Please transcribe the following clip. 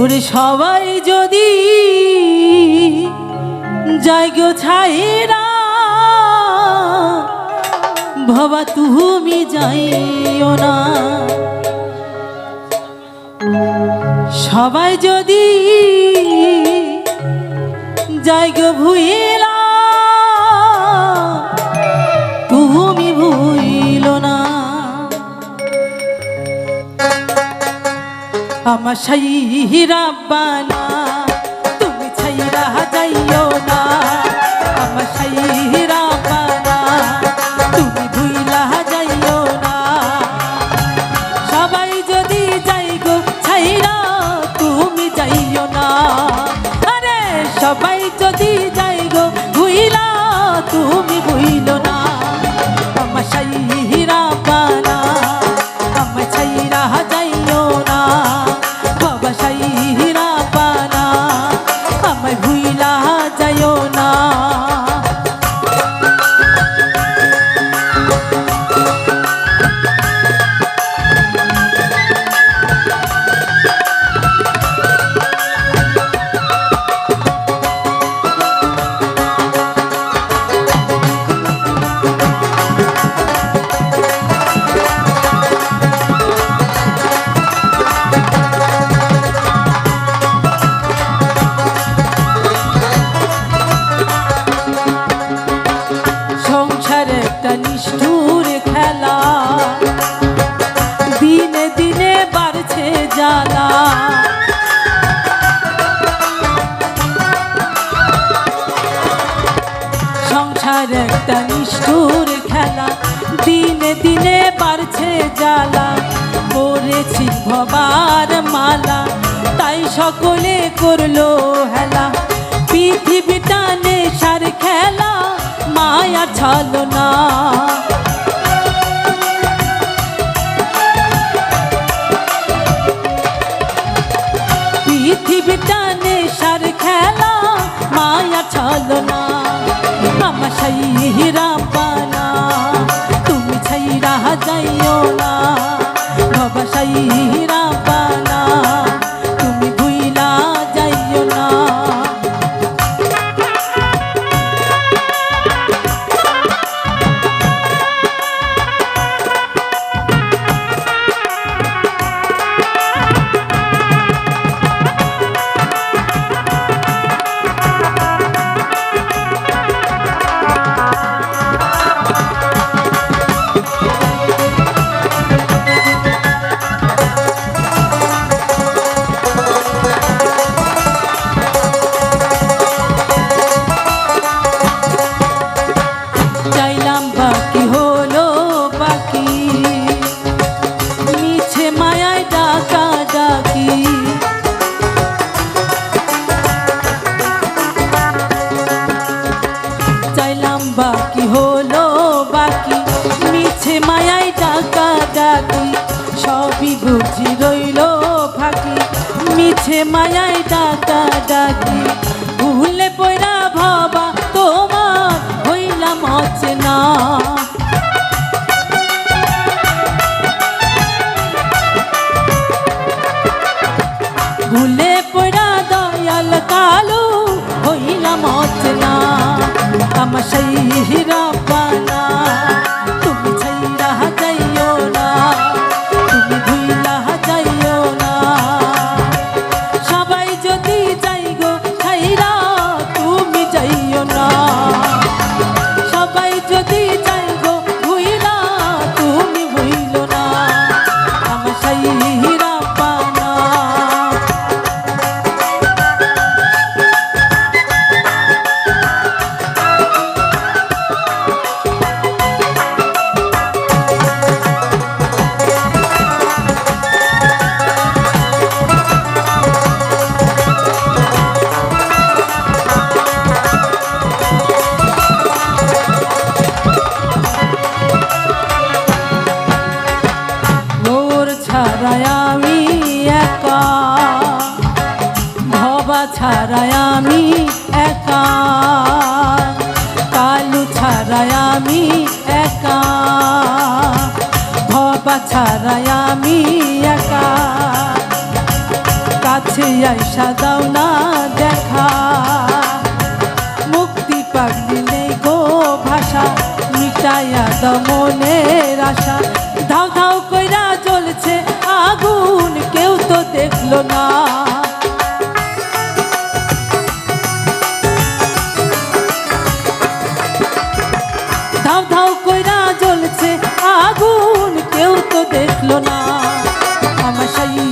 ওরে সবাই যদি জায়গো ছাইরা ভবা তুমি যাইও না। সবাই যদি যাই ভুইলা তুমি আমার সাইরা বানা, তুমি ছাইরা যাইও না। আমার সাইরা বানা, তুমি ভুইলা যাইও না। সবাই যদি যাই গো ছাইরা, তুমি যাইও না। আরে সবাই যদি যাই গো ভুইলা, তুমি ভুইল না। সংসার একটা নিষ্ঠুর খেলা। দিনে দিনে বাড়ছে জ্বালা। করেছি ভবার মালা, তাই সকলে করল হেলা। পৃথিবীটা নেশার খেলা, মায়া ছলো মিছে মায়ায় ডাকা ডাকি ভুলে পয়রা ভাবা তোমার হইলাম অচেনা। ভুলে পড়া দয়াল কালো হইলাম অচেনা। আমার সেই পানা ছাড়ায় আমি একা। কালু ছাড়ায় আমি একা। ভবা ছাড়ায় আমি একা। কাছে আইসা দাও না দেখা। মুক্তি পাগলি নেই গো ভাষা, মিটাইয়া দাও মনের আশা। ধাও ধাও কইরা জ্বলছে আগুন, কেউ তো দেখল না। দেখল না। আমার সাই